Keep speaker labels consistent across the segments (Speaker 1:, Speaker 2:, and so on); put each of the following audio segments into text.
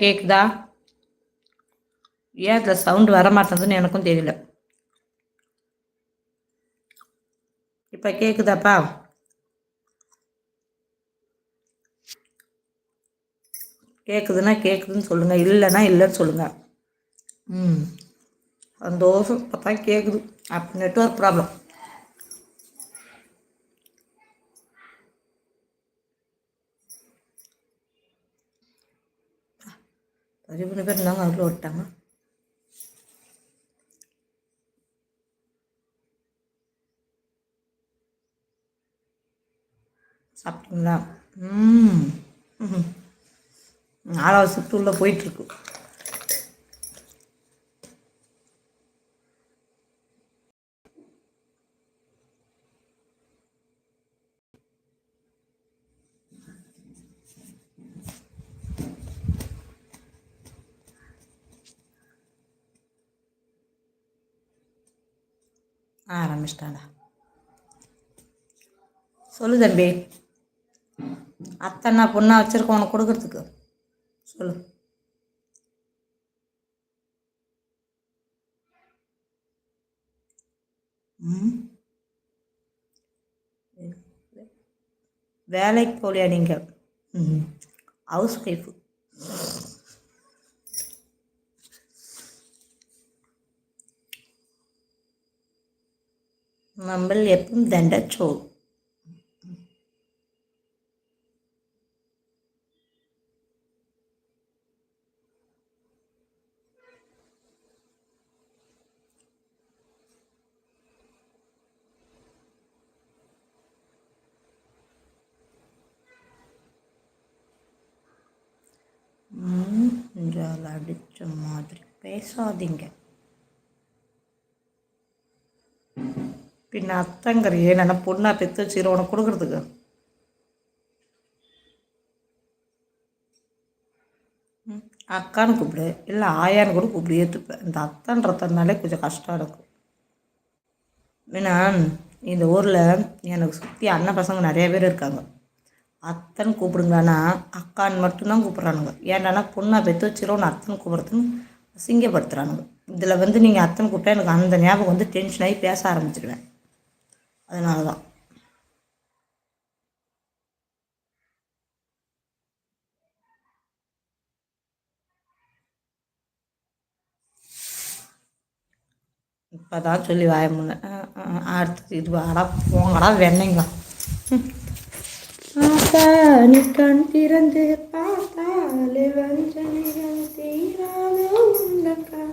Speaker 1: கேக்குதா? ஏன் அதில் சவுண்டு வர மாட்டேங்குதுன்னு எனக்கும் தெரியல. இப்போ கேட்குதாப்பா கேட்குதுன்னா கேட்குதுன்னு சொல்லுங்கள் இல்லைன்னா இல்லைன்னு சொல்லுங்கள் ம். சந்தோஷம் இப்போ தான் கேட்குது அப்போ நெட்ஒர்க் ப்ராப்ளம் பதிமூணு பேர் இருந்தாங்க அவ்வளோ விட்டாங்க சாப்பிட்டீங்களா ம் நாலாவது சுற்று உள்ளே போயிட்டுருக்கு ஆரம்பிச்சிட்டாடா சொல்லு தம்பி. அத்தனை பொண்ணா வச்சிருக்கோம் உனக்கு கொடுக்கறதுக்கு. சொல்லு. ம். வேலைக்கு போகலையா நீங்கள் ம். Housewife. നമ്മൾ എപ്പം ദണ്ടച്ചോ என்றால் அடித்த மாதிரி பேசாதீங்க பின்ன அத்தங்கிறியே நான் பொண்ணாக பெற்று வச்சுக்கிற உனக்கு கொடுக்குறதுக்கு? அக்கான்னு கூப்பிடு. இல்லை ஆயான்னு கூட கூப்பிடு ஏற்றுப்பேன் இந்த அத்தன்றதுனாலே கொஞ்சம் கஷ்டம் இருக்கும். ஏன்னா இந்த ஊரில் எனக்கு சுற்றி அண்ணன் பசங்க நிறைய பேர் இருக்காங்க. அத்தன் கூப்பிடுங்களான்னா அக்கான்னு மட்டும்தான் கூப்பிட்றானுங்க. ஏன்டானா பொண்ணாக பெற்று வச்சிரோன்னு அத்தன் கூப்பிட்றதுன்னு அசிங்கப்படுத்துகிறானுங்க இதில் வந்து நீங்கள் அத்தன் கூப்பிட்டா எனக்கு அந்த ஞாபகம் வந்து டென்ஷன் ஆகி பேச ஆரம்பிச்சிடுவேன் அதனால தான் இப்போ தான் சொல்லி வாய முடியல அடுத்து இது வாடா போங்கடா வெண்ணைங்களா நீ கண் திறந்து பார்த்தாலே வஞ்சனைகள் தீராத உனக்கா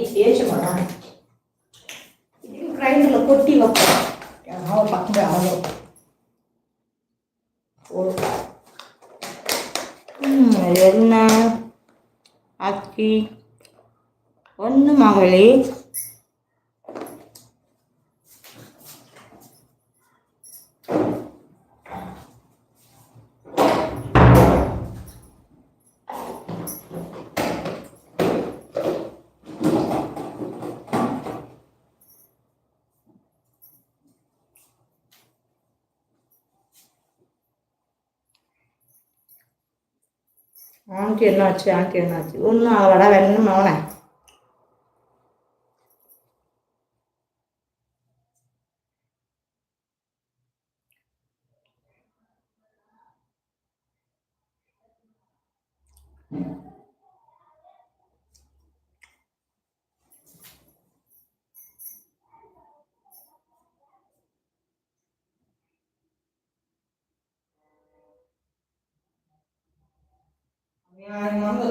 Speaker 1: ஐ பேச மாட்டான் கிரைண்டரில் கொட்டி வைப்போம். அவன் பக்கம் அவ்வளோ என்ன? அக்கி. ஒன்று மகளே ஆண்டி என்னாச்சு ஆண்டி என்னாச்சு ஒன்றும் அவளடா வேணும் அவனை Yeah.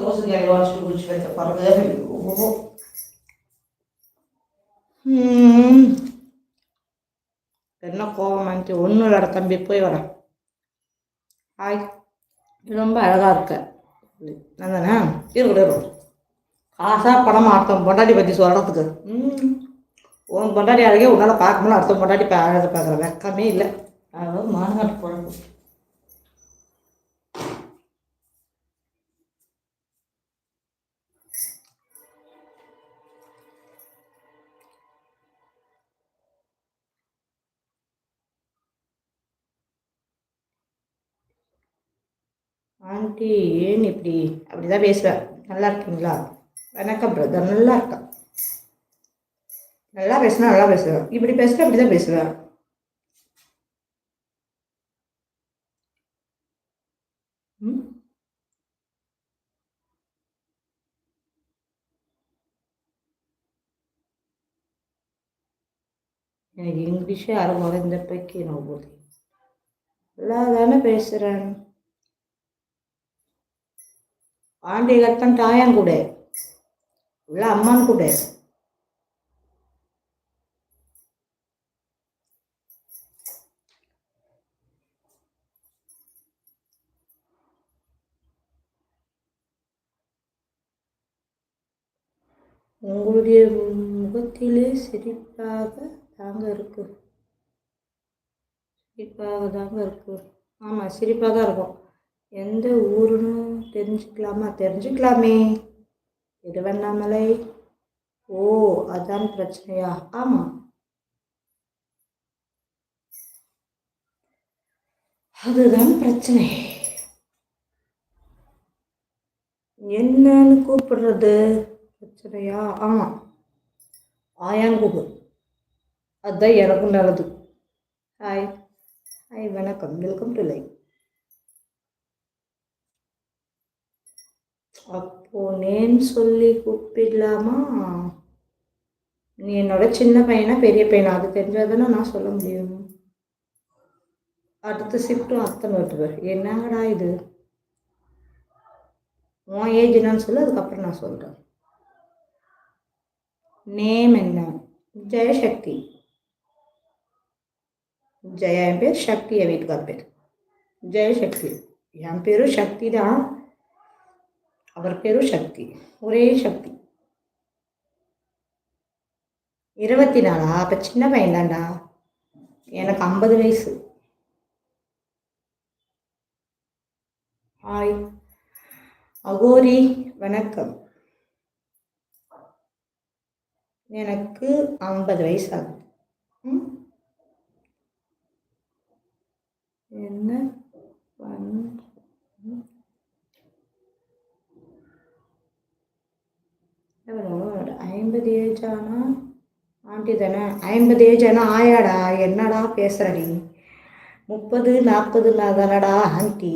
Speaker 1: நியாயமான ரோசுக்காய் வாசி குடிச்சு வைத்த பிறகு ஓ ம். என்ன கோவமாச்சு ஒன்றும் இல்லடா தம்பி போய் வர ஹாய் ரொம்ப அழகாக இருக்க நான் தானே இருக்கட்டும் இருக்கட்டும் காசா அர்த்தம் பொண்டாட்டி பற்றி சொல்கிறதுக்கு ம் உன் பொண்டாட்டி அழகே உன்னால் பார்க்கணும் அர்த்தம் பொண்டாட்டி அழகாக பார்க்குற வெக்கமே இல்லை அதாவது மாநாட்டு குழம்பு ஆண்டி ஏன் இப்படி அப்படி தான் பேசுவேன் நல்லா இருக்கீங்களா? வணக்கம் பிரதர் நல்லா இருக்கா? நல்லா பேசுனா நல்லா பேசுவேன் இப்படி பேசுனா அப்படி தான் பேசுவேன் ம்? எனக்கு இங்கிலீஷே அரை இந்த பைக்கு நான் போகுது நல்லா தானே பேசுகிறேன் ஆண்டி கத்தான் டாயான் கூட. உள்ள அம்மான் கூட. உங்களுடைய முகத்திலே சிரிப்பாக தாங்க இருக்கு. சிரிப்பாக தாங்க இருக்கு. ஆமாம் சிரிப்பாக தான் இருக்கும். எந்த ஊருன்னு தெரிஞ்சுக்கலாமா? தெரிஞ்சுக்கலாமே. திருவண்ணாமலை. ஓ அதான் பிரச்சனையா? ஆமாம் அதுதான் பிரச்சனை. என்னன்னு கூப்பிடுறது? பிரச்சனையா? ஆமாம் ஆயாங்கூபு அதுதான் எனக்கும் நல்லது. ஹாய். ஹாய் வணக்கம். Welcome to life. அப்போ நேம் சொல்லி கூப்பிடலாமா? நீ என்னோட சின்ன பையனா பெரிய பையனா? அது தெரிஞ்சாதானே நான் சொல்ல முடியும். அடுத்த ஷிஃப்ட்டும் அத்தனை விட்டுவர் என்னங்கடா இது? உன் ஏஜ் என்னன்னு சொல்லு அதுக்கப்புறம் நான் சொல்கிறேன் நேம் என்ன? ஜெயசக்தி. ஜெயா என் பேர் சக்தி என் வீட்டுக்கார் பேர். ஜெயசக்தி. என் பேரும் சக்தி தான். அவர் பெரும் சக்தி ஒரே சக்தி. இருபத்தி நாலா அப்போ சின்ன பையன் தான்டா எனக்கு ஐம்பது வயசு. ஹாய் அகோரி வணக்கம். எனக்கு ஐம்பது வயசு ஆகுது என்ன? ஐம்பது ஏஜ் ஆனால் ஆண்டி தானே ஐம்பது ஏஜ் ஆனால் ஆயாடா என்னடா பேசுகிறடி முப்பது நாற்பதுனா தானடா ஆண்டி.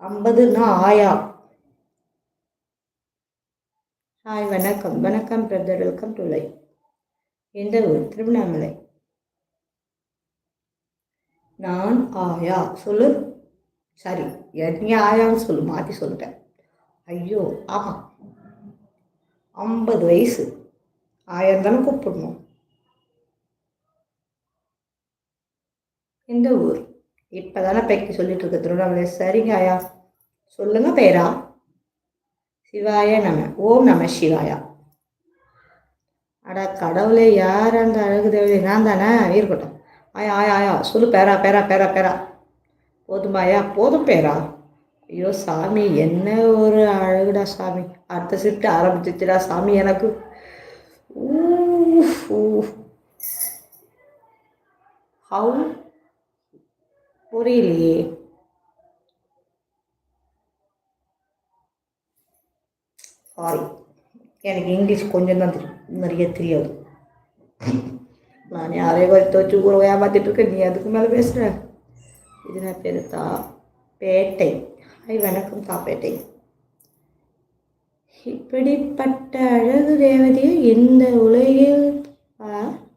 Speaker 1: ஐம்பதுன்னா ஆயா. ஹாய் வணக்கம். வணக்கம் பிரதர் வெல்கம் டு லைஃப் எந்த ஊர்? திருவண்ணாமலை. நான் ஆயா. சொல்லு. சரி நீ ஆயான்னு சொல்லு. மாற்றி சொல்லிட்டேன். ஐயோ ஆமாம் ஐம்பது வயசு. ஆயிரம் தானே கூப்பிடணும். எந்த ஊர்? இப்போ தானே பைக்கு சொல்லிட்டு இருக்க திருவண்ணாமலை. சரிங்க ஆயா. சொல்லுங்க பேரா. சிவாய நம. ஓம் நம சிவாயா. அட கடவுளே யார் அந்த அழகு தேவதை? நான் தானே? இருக்கட்டும். ஆயா ஆயா ஆயா. சொல்லு பேரா பேரா பேரா பேரா. போதுமாயா போதும் பேரா. ஐயோ சாமி என்ன ஒரு அழகுடா சாமி. அடுத்த ஷிஃப்ட் ஆரம்பிச்சிச்சுடா சாமி எனக்கு. ஹவு? புரியலையே. சாரி எனக்கு இங்கிலீஷ் கொஞ்சம் தான் தெரியும். நிறைய தெரியாது. நான் யாரையும் வச்சு வச்சு ஊரை ஏமாத்திட்டு இருக்கேன். நீ அதுக்கு மேலே பேசுகிற இது நான் பெருத்தா? பேட்டை. ஹாய் வணக்கம் காப்பேட்டை இப்படிப்பட்ட அழகு தேவதையை இந்த உலகில்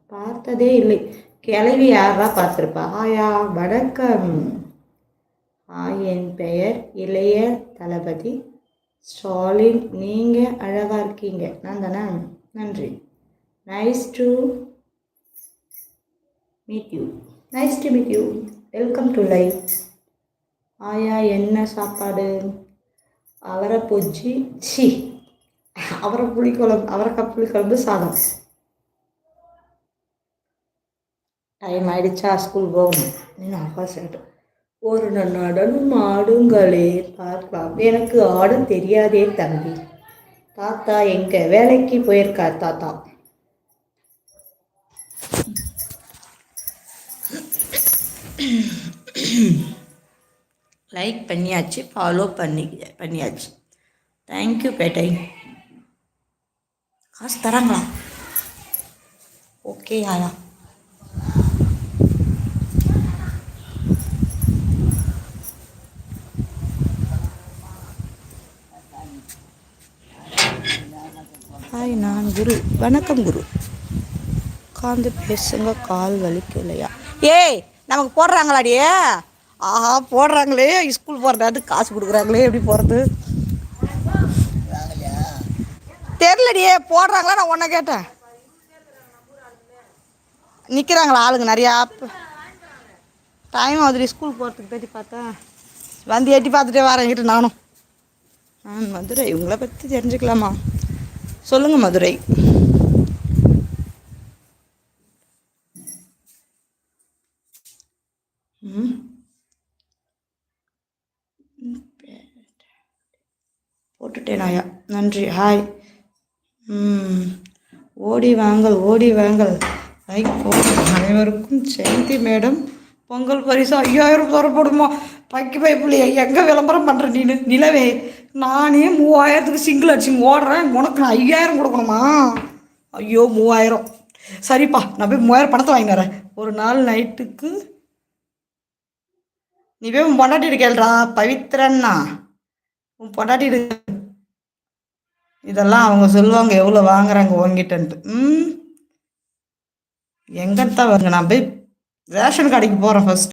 Speaker 1: பார்த்ததே இல்லை. கிளவி யாரா பார்த்துருப்பா? ஆயா வணக்கம். ஹாய் என் பெயர் இளைய தளபதி ஸ்டாலின். நீங்கள் அழகாக இருக்கீங்க. நான் தானே? நன்றி. Nice to meet you nice to meet you welcome to life ஆயா என்ன சாப்பாடு? அவரை பொஜ்ஜி சி. அவரை புளிக்குழம்பு அவரைக்காய் புளிக்குழம்பு சாதம். டைம் ஆயிடுச்சா ஸ்கூல் போகணும். இன்னும் அப்பா சேட்டும் ஒரு நடனம் ஆடுங்களே பார்க்கலாம். எனக்கு ஆட தெரியாதே தம்பி. தாத்தா எங்க வேலைக்கு போயிருக்கார் தாத்தா. லைக் பண்ணியாச்சு ஃபாலோ பண்ணி பண்ணியாச்சு. தேங்க்யூ பேட்டை காசு தராங்களா? ஓகே ஆயா. ஹாய் நான் குரு. வணக்கம் குரு. உட்காந்து பேசுங்க கால் வலிக்கலையா? ஏய் நமக்கு போடுறாங்களாடியே ஆஹா போடுறாங்களே ஸ்கூல் போகிறதாட்டு காசு கொடுக்குறாங்களே எப்படி போகிறது தெரிலடியே போடுறாங்களா நான் ஒன்றை கேட்டேன். நிற்கிறாங்களா ஆளுங்க நிறையா? டைம் ஆகுதுடி ஸ்கூல் போகிறதுக்கு தேடி பார்த்தேன். வந்து எட்டி பார்த்துட்டே வரேன் என்கிட்ட நானும். ஆ மதுரை இவங்கள பற்றி தெரிஞ்சுக்கலாமா? சொல்லுங்கள் மதுரை ம் போட்டுட்டேன் ஆயா நன்றி. ஹாய் ம். ஓடி வாங்கல் ஓடி வாங்கல். லைக் போடு. அனைவருக்கும் ஜெயந்தி மேடம். பொங்கல் பரிசு ஐயாயிரம் தரப்படுமா? பக்கி பைப்புலையே எங்கே விளம்பரம் பண்ணுற நீனு? நிலவே நானே மூவாயிரத்துக்கு சிங்கிள் அடிச்சு ஓடுறேன். உனக்கு நான் ஐயாயிரம் கொடுக்கணுமா? ஐயோ மூவாயிரம். சரிப்பா நான் போய் மூவாயிரம் பணத்தை வாங்கி வரேன். ஒரு நாள் நைட்டுக்கு நீ போய் உன் பொண்டாட்டிட்டு கேள்றா பவித்ரன்னா உன் பொண்டாட்டிட்டு இதெல்லாம் அவங்க சொல்லுவாங்க எவ்வளோ வாங்குறாங்க உங்ககிட்டன்ட்டு ம். எங்கத்தான் வருங்க நான் போய் ரேஷன் கடைக்கு போகிறேன் ஃபஸ்ட்டு